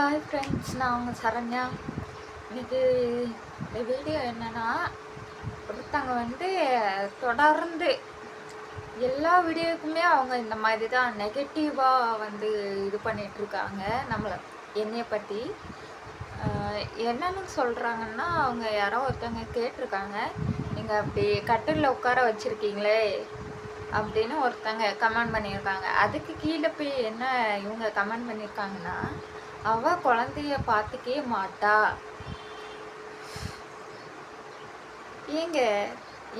Hi friends நான் உங்கள் சரண்யா. இன்னைக்கு இந்த வீடியோ என்னன்னா ஒருத்தவங்க வந்து தொடர்ந்து எல்லா வீடியோக்குமே அவங்க இந்த மாதிரி தான் நெகட்டிவாக வந்து இது பண்ணிகிட்ருக்காங்க இருக்காங்க நம்மளை என்னைய பற்றி என்னென்னு சொல்கிறாங்கன்னா அவங்க யாரோ ஒருத்தவங்க கேட்டிருக்காங்க. நீங்கள் அப்படி கட்டிலில் உட்கார வச்சுருக்கீங்களே அப்படின்னு ஒருத்தங்க கமெண்ட் பண்ணியிருக்காங்க. அதுக்கு கீழே போய் என்ன இவங்க கமெண்ட் பண்ணியிருக்காங்கன்னா அவ குழந்தைய பார்த்துக்கவே மாட்டா. ஏங்க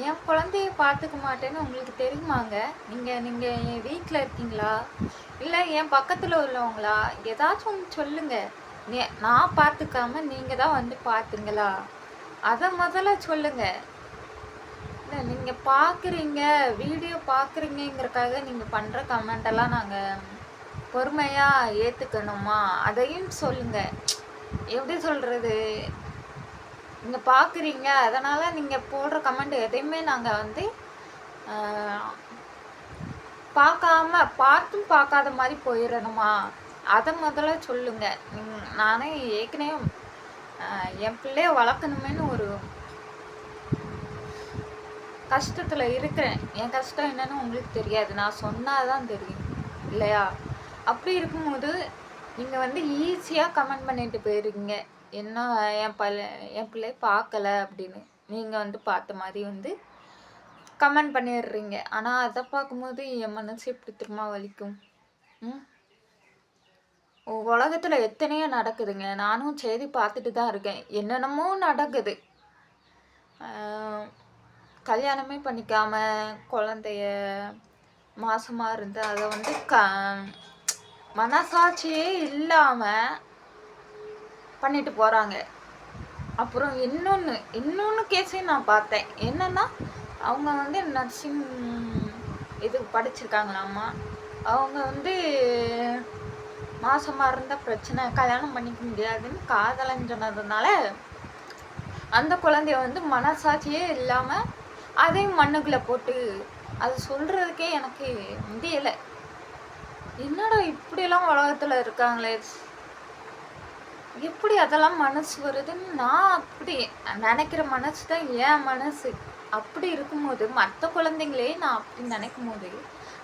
என் குழந்தைய பார்த்துக்க மாட்டேன்னு உங்களுக்கு தெரியுமாங்க? நீங்கள் நீங்கள் என் வீட்டில் இருக்கீங்களா? இல்லை என் பக்கத்தில் உள்ளவங்களா? ஏதாச்சும் ஒன்று சொல்லுங்க. நான் பார்த்துக்காம நீங்கள் தான் வந்து பார்த்துங்களா? அதை முதல்ல சொல்லுங்க. இல்லை நீங்கள் பார்க்குறீங்க வீடியோ பார்க்குறீங்கிறக்காக நீங்கள் பண்ணுற கமெண்டெல்லாம் நாங்கள் பொறுமையாக ஏற்றுக்கணுமா அதையும் சொல்லுங்கள் எப்படி சொல்கிறது நீங்கள் பார்க்குறீங்க அதனால் நீங்கள் போடுற கமெண்ட் எதையுமே நாங்கள் வந்து பார்க்காம பார்த்தும் பார்க்காத மாதிரி போயிடணுமா? அதை முதல்ல சொல்லுங்க. நானே ஏற்கனவே என் பிள்ளைய வளர்க்கணுமேனு ஒரு கஷ்டத்தில் இருக்கிறேன். என் கஷ்டம் என்னன்னு உங்களுக்கு தெரியாது. நான் சொன்னாதான் தெரியும். இல்லையா? அப்படி இருக்கும்போது நீங்கள் வந்து ஈஸியாக கமெண்ட் பண்ணிட்டு போயிருக்கீங்க. என்ன என் பல என் பிள்ளை பார்க்கல அப்படின்னு. நீங்கள் வந்து பார்த்த மாதிரி வந்து கமெண்ட் பண்ணிடுறீங்க. ஆனால் அதை பார்க்கும்போது என் மனசு எப்படி திரும்ப வலிக்கும்? ம்? உலகத்தில் எத்தனையோ நடக்குதுங்க. நானும் செய்தி பார்த்துட்டு தான் இருக்கேன். என்னென்னமோ நடக்குது. கல்யாணமே பண்ணிக்காமல் குழந்தைய மாசமாக இருந்து அதை வந்து க மனசாட்சியே இல்லாமல் பண்ணிட்டு போகிறாங்க அப்புறம் இன்னொன்று இன்னொன்று கேஸையும் நான் பார்த்தேன். என்னன்னா அவங்க வந்து நர்சிங் இது படிச்சிருக்காங்களாம்மா அவங்க வந்து மாசமாக இருந்த பிரச்சனை கல்யாணம் பண்ணிக்க முடியாதுன்னு காதலன் சொன்னதுனால அந்த குழந்தைய வந்து மனசாட்சியே இல்லாமல் அதையும் மண்ணுக்குள்ளே போட்டு அது சொல்கிறதுக்கே எனக்கு முடியலை. என்னடா இப்படியெல்லாம் உலகத்தில் இருக்காங்களே? எப்படி அதெல்லாம் மனசு வருதுன்னு நான் அப்படி நினைக்கிற மனசு தான் என் மனசு. அப்படி இருக்கும்போது மற்ற குழந்தைங்களே நான் அப்படி நினைக்கும் போது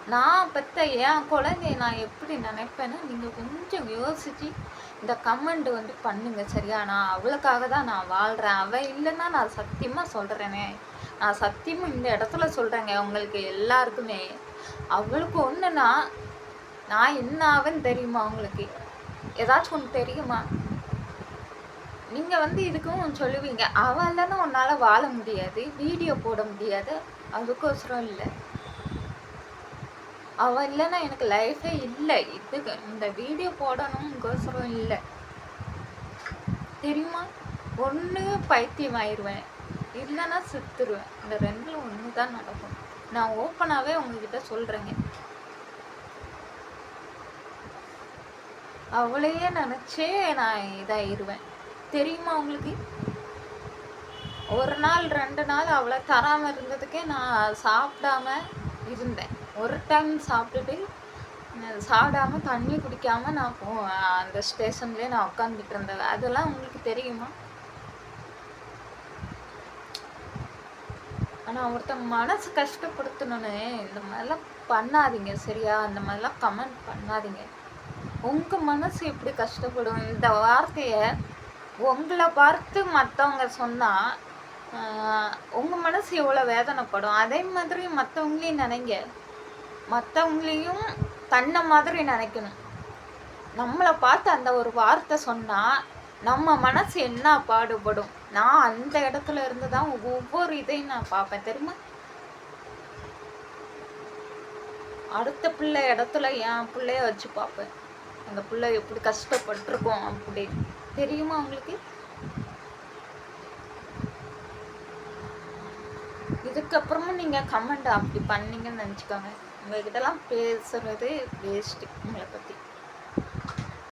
நான் பெத்த என் குழந்தைய நான் எப்படி நினைப்பேன்னு நீங்கள் கொஞ்சம் யோசிச்சு இந்த கமெண்ட் வந்து பண்ணுங்க சரியா? நான் அவளுக்காக தான் நான் வாழ்கிறேன் அவள் இல்லைன்னா நான் சத்தியமாக சொல்கிறேனே நான் சத்தியமாக இந்த இடத்துல சொல்கிறேங்க உங்களுக்கு எல்லாருக்குமே. அவளுக்கு ஒன்றுன்னா நான் என்ன ஆவேன்னு தெரியுமா உங்களுக்கு? ஏதாச்சும் ஒன்று தெரியுமா? நீங்கள் வந்து இதுக்கும் சொல்லுவீங்க. அவள் இல்லைன்னா உன்னால் வாழ முடியாது வீடியோ போட முடியாது. அதுக்கோசரம் இல்லை. அவள் இல்லைன்னா எனக்கு லைஃபே இல்லை. இதுக்கு இந்த வீடியோ போடணுங்கோசரம் இல்லை. தெரியுமா? ஒன்று பைத்தியம் ஆயிடுவேன் இல்லைன்னா செத்துருவேன். இந்த ரெண்டில் ஒன்று தான் நடக்கும். நான் ஓப்பனாகவே உங்ககிட்ட சொல்கிறேங்க அவளையே நினச்சே நான் இதாயிருவேன். தெரியுமா உங்களுக்கு? ஒரு நாள் ரெண்டு நாள் அவளை தராமல் இருந்ததுக்கே நான் சாப்பிடாம இருந்தேன். ஒரு டைம் சாப்பிட்டுட்டு சாப்பிடாம தண்ணி குடிக்காம நான் போ அந்த ஸ்டேஷன்லேயே நான் உட்காந்துட்டு இருந்தேன். அதெல்லாம் உங்களுக்கு தெரியுமா? ஆனால் ஒருத்தன் மனசு கஷ்டப்படுத்தணுன்னு இந்த மாதிரிலாம் பண்ணாதீங்க சரியா? அந்த மாதிரிலாம் கமெண்ட் பண்ணாதீங்க. உங்கள் மனசு எப்படி கஷ்டப்படும்? இந்த வார்த்தையை உங்களை பார்த்து மற்றவங்க சொன்னால் உங்கள் மனசு எவ்வளோ வேதனைப்படும்? அதே மாதிரி மற்றவங்களையும் நினைங்க. மற்றவங்களையும் தன்னை மாதிரி நினைக்கணும். நம்மளை பார்த்து அந்த ஒரு வார்த்தை சொன்னால் நம்ம மனசு என்ன பாடுபடும்? நான் அந்த இடத்துல இருந்து தான் ஒவ்வொரு இதையும் நான் பார்ப்பேன். தெரியுமா? அடுத்த பிள்ளை இடத்துல என் பிள்ளைய வச்சு பார்ப்பேன். அந்த பிள்ளை எப்படி கஷ்டப்பட்டிருக்கோம் அப்படி. தெரியுமா உங்களுக்கு? இதுக்கப்புறமும் நீங்கள் கமெண்ட் அப்படி பண்ணீங்கன்னு நினச்சிக்கோங்க. உங்ககிட்டலாம் பேசுகிறது வேஸ்ட்டு உங்களை பற்றி